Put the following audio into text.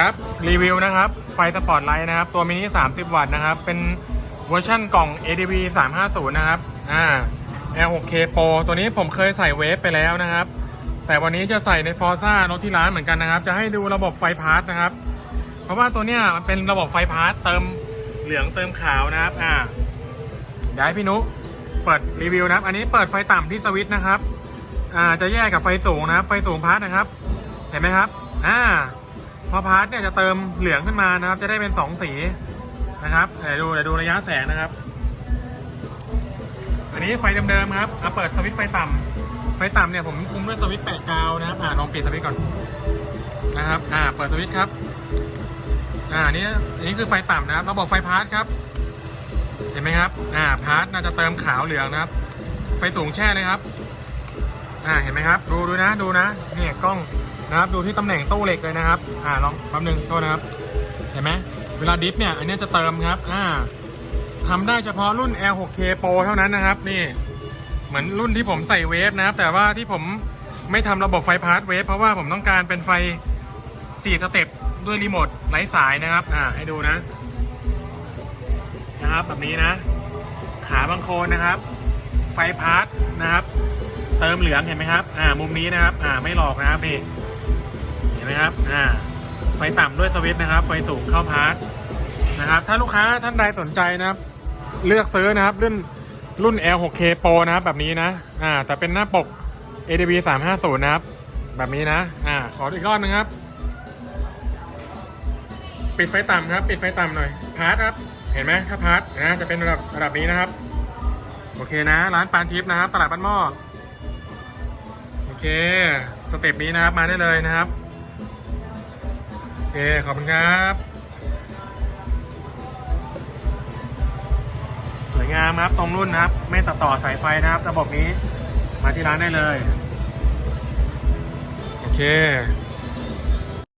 ครับรีวิวนะครับไฟสปอร์ตไลท์นะครับ ตัวมินิ 30 วัตต์นะครับ เป็นเวอร์ชั่นกล่อง ADB 350 นะครับอ่า L6K Pro ตัวนี้ผมเคยใส่เวฟไปแล้วนะครับ แต่วันนี้จะใส่ในฟอร์ซ่ารถที่ร้านเหมือนกันนะครับ จะให้ดูระบบไฟพาร์ทนะครับ เพราะว่าตัวเนี้ยมันเป็นระบบไฟพาร์ทเติมเหลืองเติมขาวนะครับอ่าเดี๋ยวให้พี่นุเปิดรีวิวนะครับ อันนี้เปิดไฟต่ำที่สวิตช์นะครับอ่าจะแยกกับไฟสูงนะครับ ไฟสูงพาร์ทนะครับ เห็นไหมครับอ่า อพาร์ทเนี่ยจะเติมเหลืองขึ้นมานะครับ จะได้เป็นสองสีนะครับเดี๋ยวดูเดี๋ยวดูระยะแสงนะครับ อันนี้ไฟเดิมๆครับเอาเปิดสวิตช์ไฟต่ำไฟต่ำเนี่ยผมคุมด้วยสวิตช์แปะกาวนะครับอ่าลองปิดสวิตช์ก่อนนะครับ อ่า เปิดสวิตช์ครับ อ่านี่อันนี้คือไฟต่ำนะครับ ระบบไฟพาร์ทครับ เห็นไหมครับ อ่า พาร์ทน่าจะเติมขาวเหลืองนะครับ ไฟสูงแช่เลยครับ อ่า เห็นไหมครับ ดูดูนะ ดูนะเนี่ยกล้อง นะครับ ดูที่ตำแหน่งตู้เหล็กเลยนะครับ อ่าลองแป๊บนึงโทษนะครับ เห็นไหมเวลาดิฟเนี่ยอันนี้จะเติมครับ อ่าทำได้เฉพาะรุ่น L6K Pro เท่านั้นนะครับ นี่เหมือนรุ่นที่ผมใส่เวฟนะครับ แต่ว่าที่ผมไม่ทำระบบไฟพาร์ทเวฟเพราะว่าผมต้องการเป็นไฟ 4 สเต็ปด้วยรีโมทไร้สายนะครับ อ่าให้ดูนะ นะครับแบบนี้นะ ขาบางโคนนะครับ ไฟพาร์ทนะครับ เติมเหลืองเห็นไหมครับ อ่ามุมนี้นะครับ อ่าไม่หลอกนะครับนี่ อ่าไฟต่ำด้วยสวิตช์นะครับไฟสูงเข้าพาร์ทนะครับ ถ้าลูกค้าท่านใดสนใจนะครับ เลือกซื้อนะครับรุ่นรุ่น L6K Pro นะครับแบบนี้นะอ่าแต่เป็นหน้าปก ADB 350นะครับ แบบนี้นะ อ่า ขออีกรอบนึงครับ ปิดไฟต่ำครับ ปิดไฟต่ำหน่อย พาร์ทครับ เห็นไหมถ้าพาร์ทนะ จะเป็นระดับระดับนี้นะครับ โอเคนะ ร้านปานทิพย์นะครับ ตลาดบ้านหม้อ โอเค สเต็ปนี้นะครับ มาได้เลยนะครับ เค ขอบคุณครับ สวยงามครับ ตรงรุ่นนะครับ ไม่ตัดต่อสายไฟนะครับ ระบบนี้ มาที่ร้านได้เลย โอเค